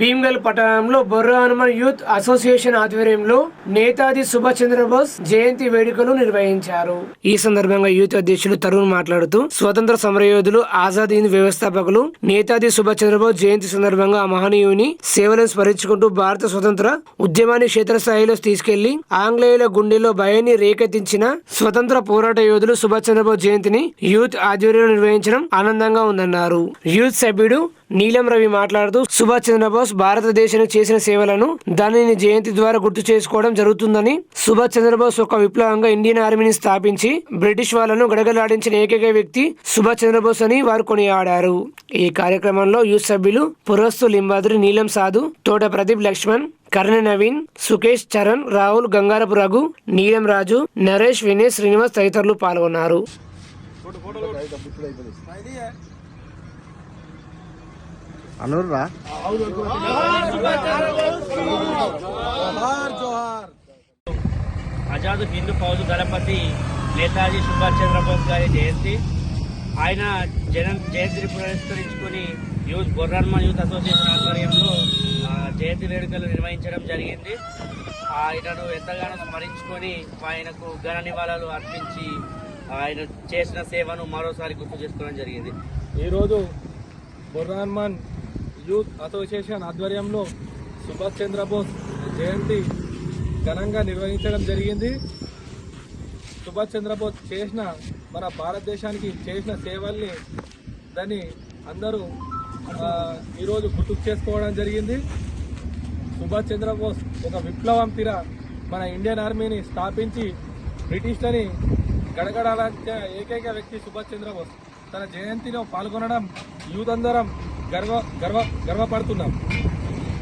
భీమ్గల్ పట్టణంలో Borra Hanuman youth association ఆధ్వర్యంలో నేతాజీ సుభాష్ చంద్రబోస్ జయంతి వేడుకలు నిర్వహించారు. ఈ సందర్భంగా యూత్ అధ్యక్షులు తరుణ్ మాట్లాడుతూ స్వతంత్ర సమరయోధులు ఆజాద్ హింద్ వ్యవస్థాపకులు నేతాజీ సుభాష్ చంద్రబోస్ జయంతి సందర్భంగా ఆ మహనీయుని సేవలను స్మరించుకుంటూ భారత స్వతంత్ర ఉద్యమాన్ని క్షేత్రస్థాయిలో తీసుకెళ్ళి ఆంగ్లేయుల గుండెలో భయాన్ని రేకెత్తించిన స్వతంత్ర పోరాట యోధులు సుభాష్ చంద్రబోస్ జయంతిని యూత్ ఆధ్వర్యంలో నిర్వహించడం ఆనందంగా ఉందన్నారు. యూత్ సభ్యుడు నీలం రవి మాట్లాడుతూ సుభాష్ చంద్రబోస్ భారతదేశానికి చేసిన సేవలను దానిని జయంతి ద్వారా గుర్తు చేసుకోవడం జరుగుతుందని సుభాష్ చంద్రబోస్ ఒక విప్లవంగా ఇండియన్ ఆర్మీని స్థాపించి బ్రిటిష్ వాళ్ళను గడగలాడించిన ఏకైక వ్యక్తి సుభాష్ చంద్రబోస్ అని వారు కొనియాడారు. ఈ కార్యక్రమంలో యూత్ సభ్యులు పురస్తు లింబాద్రి నీలం సాధు తోట ప్రదీప్ లక్ష్మణ్ కర్ణ నవీన్ సుకేష్ చరణ్ రాహుల్ గంగారపు రఘు నీలం రాజు నరేష్ వినయ్ శ్రీనివాస్ తదితరులు పాల్గొన్నారు. అనుర్రా? ఆజాద్ హిందూ ఫౌజ్ దళపతి నేతాజీ సుభాష్ చంద్రబోస్ గారి జయంతి. ఆయన జన జయంతిని పురస్కరించుకుని యూత్ బొర్రన్మన్ యూత్ అసోసియేషన్ ఆధ్వర్యంలో జయంతి వేడుకలు నిర్వహించడం జరిగింది. ఆయనను ఎంతగానో స్మరించుకొని ఆయనకు ఘన నివాళులు అర్పించి ఆయన చేసిన సేవను మరోసారి గుర్తు చేసుకోవడం జరిగింది. ఈరోజు బుర్రాన్మన్ యూత్ అసోసియేషన్ ఆధ్వర్యంలో సుభాష్ చంద్రబోస్ జయంతి ఘనంగా నిర్వహించడం జరిగింది. సుభాష్ చంద్రబోస్ చేసిన మన భారతదేశానికి చేసిన సేవల్ని దాన్ని అందరూ ఈరోజు గుర్తుకు చేసుకోవడం జరిగింది. సుభాష్ చంద్రబోస్ ఒక విప్లవం తీర మన ఇండియన్ ఆర్మీని స్థాపించి బ్రిటిష్లని గడగడాల ఏకైక వ్యక్తి సుభాష్ చంద్రబోస్. తన జయంతిలో పాల్గొనడం యూత్ అందరం గర్వ గర్వ గర్వపడుతున్నాం.